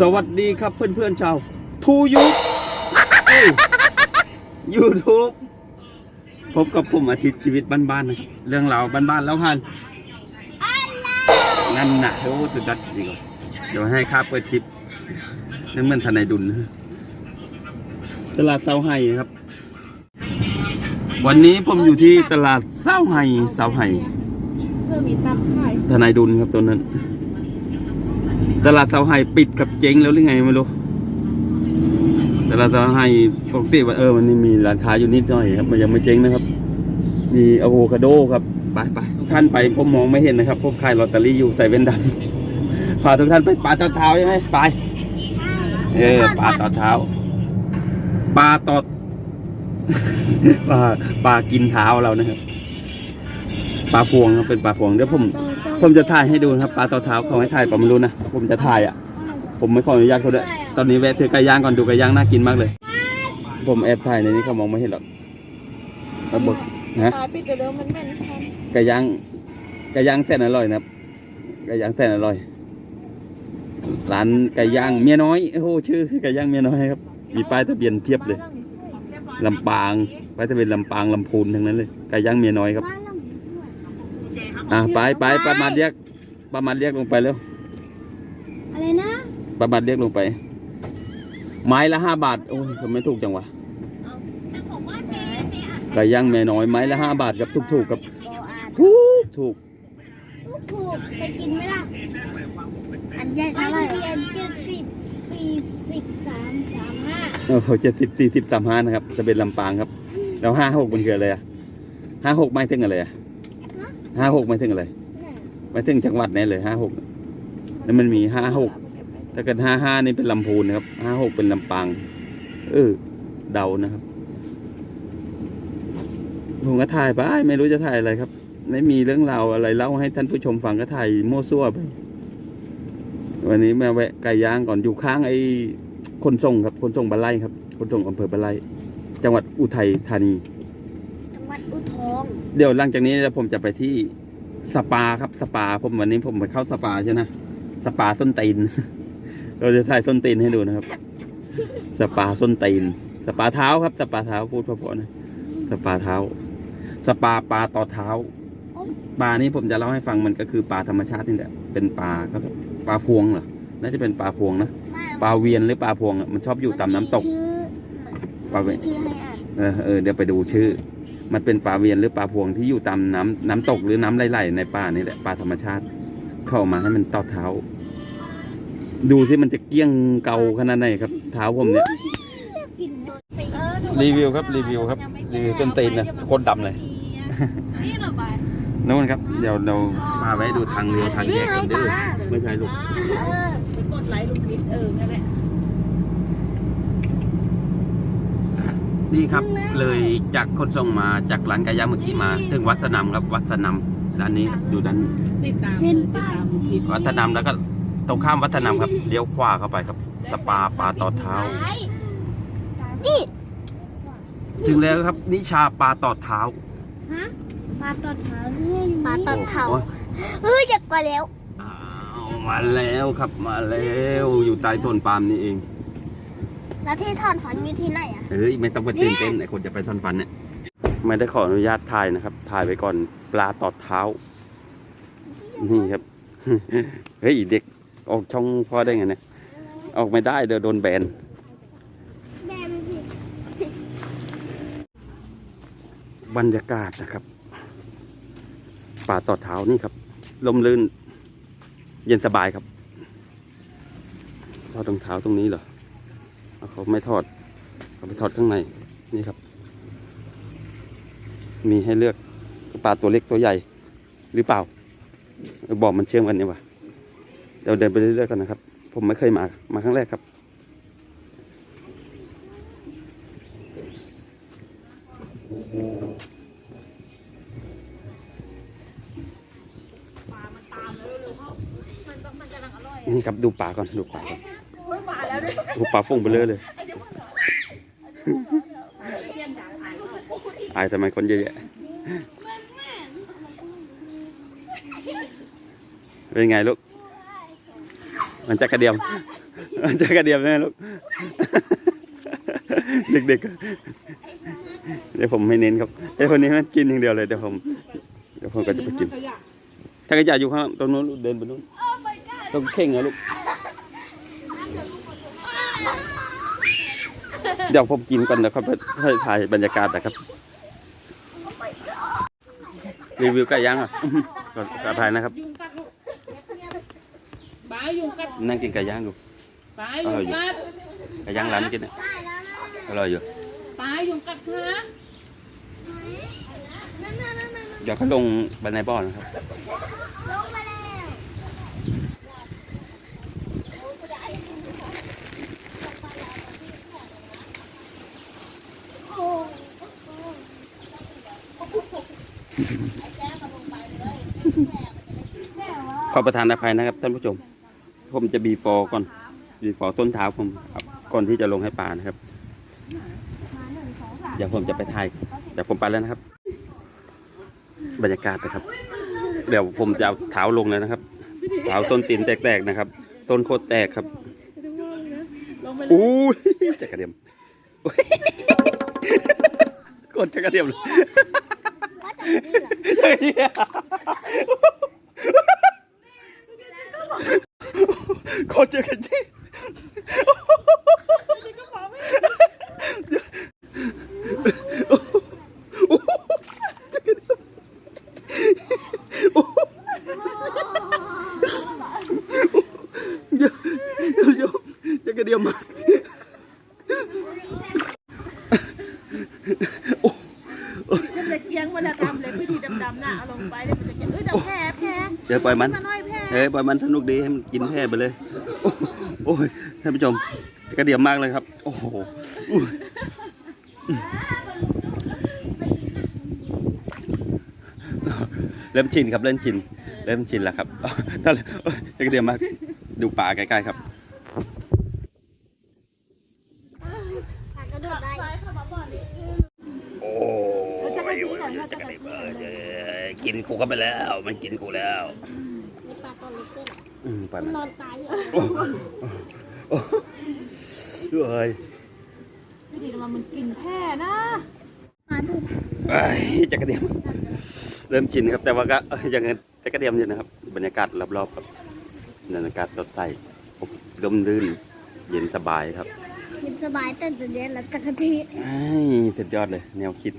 สวัสดีครับเพื่อนๆชาวทูยุยูทูบพบกับผมอาทิตย์ชีวิตบ้านๆนะครับเรื่องราวบ้านๆแล้วพันนั่นน่ะโอ้สุดยอดจริงๆเดี๋ยวให้ข้าเปิดคลิปนั่นเหมือนทนายดุลนะตลาดเซาไห้นะครับ วันนี้ผมอยู่ที่ตลาดเซาไห้เซาไห้เพื่อมีตับขายทนายดุลครับตัวนั้น ตลาดเสาไห้ปิดกับเจ๊งแล้วหรือไงไม่รู้ตลาดเสาไห้ปกติว่าเออมันนี่มีร้านค้าอยู่นิดหน่อยครับมันยังไม่เจ๊งนะครับ มีอะโวคาโดครับไปไปทุกท่านไปผมมองไม่เห็นนะครับผมขายลอตเตอรี่อยู่ใส่เว้นดำพาทุกท่านไปปลาต่อเท้าใช่ไหมไปเออปลาต่อเท้าปลาต่อปลาปลากินเท้าเรานะครับปลาพวงครับเป็นปลาพวงเดี๋ยวผม ผมจะถ่ายให้ดูนะครับปลาต่อเท้าเขาให้ถ่ายผมไม่รู้นะผมจะถ่ายอะ ผมไม่ขออนุญาตเขาด้วยตอนนี้แวะซื้อไก่ย่างก่อนดูไก่ย่างน่ากินมากเลย ผมแอบถ่ายในนี้เขามองไม่เห็นหรอกระบบนะปิดเดิมมันแม่นไก่ย่างไก่ย่างแสนอร่อยนะครับไก่ย่างแสนอร่อยร้านไก่ย่างเมียน้อยโอ้โหชื่อไก่ย่างเมียน้อยครับมีป้ายทะเบียนเพียบเลยลำปางป้ายทะเบียนลำปางลำพูนทั้งนั้นเลยไก่ย่างเมียน้อยครับ อะไปไปประมาณเรียกประมาณเรียกลงไปแล้วอะไรนะประมาณเรียกลงไป ไม้ละห้าบาทโอ้ยทำไมถูกจังวะไก่ย่างแม่น้อยไม้ละห้าบาทครับถูกถูกๆครับบออ่านถูกถูกถูกถูกไปกินไหมล่ะอันใหญ่เท่าไหร่เรียนเจ็ดสิบสี่สิบสามสามห้าโอ้โหเจ็ดสิบสี่สิบสามห้านะครับจะเป็นลำปางครับ แล้วห้าหกมันคืออะไรอะห้าหกไม่ถึงอะไรอะ ห้าหกไม่ถึงอะไรเนี่ยไม่ถึงจังหวัดไหนเลยห้าหกแล้วมันมีห้าหกถ้าเกิดห้าห้านี่เป็นลำพูนนะครับห้าหกเป็นลำปาง เออ เดานะครับผมก็ถ่ายไปไม่รู้จะถ่ายอะไรครับ ไม่มีเรื่องราวอะไรเล่าให้ท่านผู้ชมฟังก็ถ่ายมั่วซั่วไป วันนี้มาแวะไก่ย่างก่อนอยู่ข้างไอ้คนส่งครับ คนส่งบันไลครับ คนส่งอำเภอบันไลจังหวัดอุทัยธานี หวัดอุทองเดี๋ยวหลังจากนี้แล้วผมจะไปที่สปาครับสปาผมวันนี้ผมไปเข้าสปาใช่ไหมสปาส้นตีน เราจะถ่ายส้นตีนให้ดูนะครับ สปาส้นตีน สปาเท้าครับ สปาเท้าพูดเพราะๆนะ สปาเท้า สปาปลาต่อเท้า ปลานี้ผมจะเล่าให้ฟังมันก็คือปลาธรรมชาตินี่แหละ เป็นปลาครับปลาพวงเหรอ น่าจะเป็นปลาพวงนะ ปลาเวียนหรือปลาพวงอะมันชอบอยู่ตามน้ำตกชื่อปลาเวีมียนชื่อให้อ่านเออเออเดี๋ยวไปดูชื่อ มันเป็นปลาเวียนหรือปลาพวงที่อยู่ตามน้ำน้ำตกหรือน้ำไหลๆในป่านี่แหละปลาธรรมชาติ เข้ามาให้มันต่อเท้า ดูที่มันจะเกี้ยงเกาขนาดไหนครับ เท้าผมเนี่ยกินรีวิวครับรีวิวครับรีวิวต้นตีนนะโคตรดำเลยนี่เหรอไปนู่นครับ เดี๋ยวเราพาไว้ดูทางเลี้ยวทางแยกกันเด้อไม่ใช่ลูกเออไปกดไลค์ลูกนิดเออนั่นแหละ นี่ครับเลยจากคนส่งมาจากร้านไก่ย่างเมื่อกี้มาถึงวัดสนามครับวัดสนามร้านนี้อยู่ด้านติดตามเห็นป้ายคลิปวัฒนามแล้วก็ตรงข้ามวัฒนามครับเลี้ยวขวาเข้าไปครับสปาปลาต่อเท้า นี่ถึงแล้วครับนิชาปลาต่อเท้าฮะปลาตอดเท้าเรื่อยปลาตอดเท้าโอ้ยเฮ้ยอยากกว่าแล้วอ้าวมาแล้วครับมาแล้วอยู่ใต้ต้นปาล์มนี่เอง แล้วที่ถอนฝันอยู่ที่ไหนอะ เฮ้ยไม่ต้องไปตื่นเต้นไอคนจะไปทอนฟันเนี่ยไม่ได้ขออนุญาตถ่ายนะครับ ถ่ายไปก่อนปลาต่อเท้า นี่ครับ เฮ้ยเด็กออกช่องพ่อได้ไงเนี่ยออกไม่ได้เดี๋ยวโดนแบนบรรยากาศนะครับ ป่าต่อเท้านี่ครับลมลื่น เย็นสบายครับทอดรองเท้าตรงนี้เหรอ เขาไม่ทอดเขาไปทอดข้างในนี่ครับ มีให้เลือกปลาตัวเล็กตัวใหญ่หรือเปล่าเออบอกมันเชื่อมกันนี่วะเดี๋ยวเดินไปเรื่อยๆกันนะครับ ผมไม่เคยมามาครั้งแรกครับนี่ครับดูปลาก่อนดูปลาก่อน หัวปลาฟงไปเลยเลยเยี่ยมด่าถ่ายรูปอายทำไมคนเยอะแยะเป็นไงลูก มันจะกระเดียมจักระเดียมแม่ลูก เด็กๆ เดี๋ยวผมไม่เน้นครับไอ้คนนี้มันกินอย่างเดียวเลยเดี๋ยวผม เดี๋ยวผมก็จะไปกิน ถ้ากระจายอยู่ข้างตรงนู้นเดินไปนู้นต้องเข่งนะลูก เดี๋ยวผมกินก่อนนะครับให้ถ่ายบรรยากาศนะครับ รีวิวไก่ย่างอะอื้อหือก่อนก่อนถ่ายนะครับยุงกัดลูกบายยุงกัดนั่งกินไก่ย่างอยู่บายยุงกัดไก่ย่างร้านเมื่อกี้เนี่ยได้แล้วนะอร่อยอยู่บายยุงกัดค่ะนั่นนั่นนั่นนั่นเดี๋ยวเขาลงบันไดบ่อนะครับ ลงไปแล้ว ขอประทานอภัยนะครับท่านผู้ชม ผมจะบีฟอก่อนบีฟอต้นเท้าผมครับก่อนที่จะลงให้ปลานะครับมาหนึ่งสองสามเดี๋ยวผมจะไปถ่ายเดี๋ยวผมไปแล้วนะครับ บรรยากาศนะครับ เดี๋ยวผมจะเอาเท้าลงเลยนะครับเท้าต้นตีนแตกๆนะครับ ต้นโคตรแตกครับลงไปเลยอู้ยจะกระเดียมอุ๊ยกดจะกระเดียมเลย ว่าแต่นี่เหรอ โคตรจะกระเดียมเดี๋ยวเดี๋ยวจะกระเดียมมาก จะเด็กเอียงมันจะทำเลยพิธีดำๆน่ะเอาลงไปเลยมันจะเก็บเอ้ยเดี๋ยวแพ้แพ้ เดี๋ยวปล่อยมันมาหน่อยแพ้เฮ้ยปล่อยมันสนุกดีให้มันกินแพร่ไปเลย โอ้โอ้ยท่านผู้ชมกระเดียมมากเลยครับ โอ้โหอุ้ยเริ่มชินครับเริ่มชิน เริ่มชินแล้วครับนั่นแหละโอ้ยกระเดียมมาก ดูป่าใกล้ๆครับ ปากกระโดดได้ โอ้ยจะกระเดียมกินกู เข้าไปแล้ว มันกินกูแล้วมีปลาตัวเล็กด้วยเหรออืมป่ามันนั้นนอนตายอยู่เฮ้ยพิธีดำมันกินแพ้นะปลาดุกเอ้ยจะกระเดียม เริ่มชินครับแต่ว่าก็เอ้ยยังไงจะกระเดียมอยู่นะครับ บรรยากาศรอบๆครับบรรยากาศสดใสร่มรื่น เย็นสบายครับ กินสบายแต่ตัวเนี้ยแล้วตะกะทิ ไอ้สุดยอดเลย แนวคิด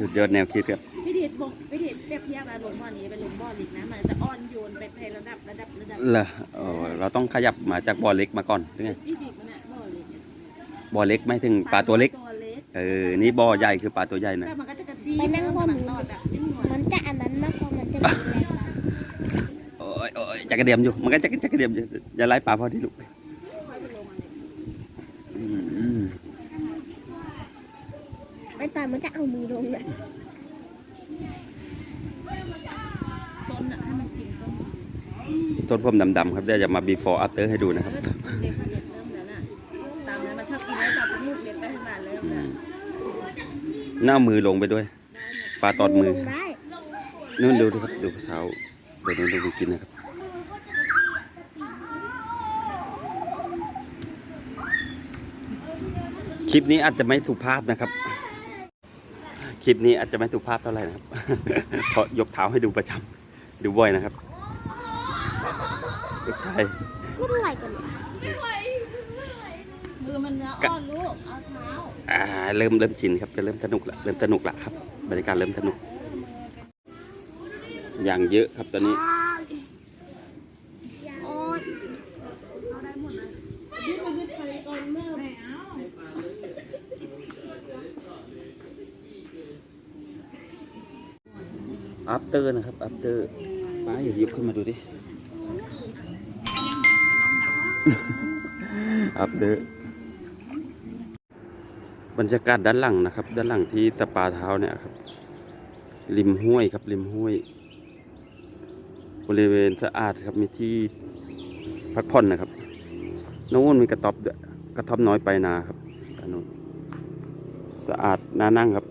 สุดยอดแนวคิดครับ พิธีบอกพิธีเปรียบเทียบแล้วหลวงบ่อนี้เป็นหลวงบ่อลิกนะมันจะอ่อนโยนไปในระดับระดับระดับเหรอเออเราต้องขยับมาจากบ่อเล็กมาก่อนหรือไงพิธีมันน่ะบ่อลิกเนี่ยบ่อเล็กไม่ถึงปลาตัวเล็ก ตัวเล็กเออ นี่บ่อใหญ่คือปลาตัวใหญ่นะ แต่มันก็จะกระจี้ไปนั่งข้อมือตอดแบบนิ่งหน่อยมันจะอันนั้นมากกว่ามันจะมีแรงดันโอ้ยโอ้ยจะกระเดียมอยู่ มันก็จะจะกระเดียมอยู่อย่าไล่ปลาพอที่ลูกอืมไอ้ปลามันจะเอามือลงเลย ส้นอะให้มันกินส้ม ต้นผมดำๆครับเดี๋ยวจะมา before after ให้ดูนะครับเล็บมันเล็บเริ่มแล้วน่ะตามนั้นมันชอบกินแล้วจับจมูกเล็บไปข้างหน้าเริ่มอืมหน้ามือลงไปด้วย ปลาตอดมือได้นู่นดูดิครับดูเท้าเดี๋ยวดูดูกินนะครับคลิปนี้อาจจะไม่สุภาพนะครับ คลิปนี้อาจจะไม่สุภาพเท่าไหร่นะครับ เพราะยกเท้าให้ดูประจำดูบ่อยนะครับ ลูกชายพูดอะไรกันเนี่ยมือมันเนื้ออ่อนลูก เอาเท้า อ่า เริ่มเริ่มชินครับ จะเริ่มสนุกละ เริ่มสนุกละครับ บรรยากาศเริ่มสนุก อย่างเยอะครับตอนนี้โอ้ยเอาได้หมดเลยยืดมายืดไปก่อนแม่ไม่เอาอัปเตอร์นะครับ อัปเตอร์ป้าอย่าหยิบขึ้นมาดูดิ อัปเตบรรยากาศด้านหลังนะครับ ด้านหลังที่สปาเท้าเนี่ยครับ ริมห้วยครับริมห้วย บริเวณสะอาดครับมีที่พักผ่อนนะครับโน้นมีกระต๊อบกระต๊อบน้อยไปนาครับอันนู้นสะอาดน่านั่งครับ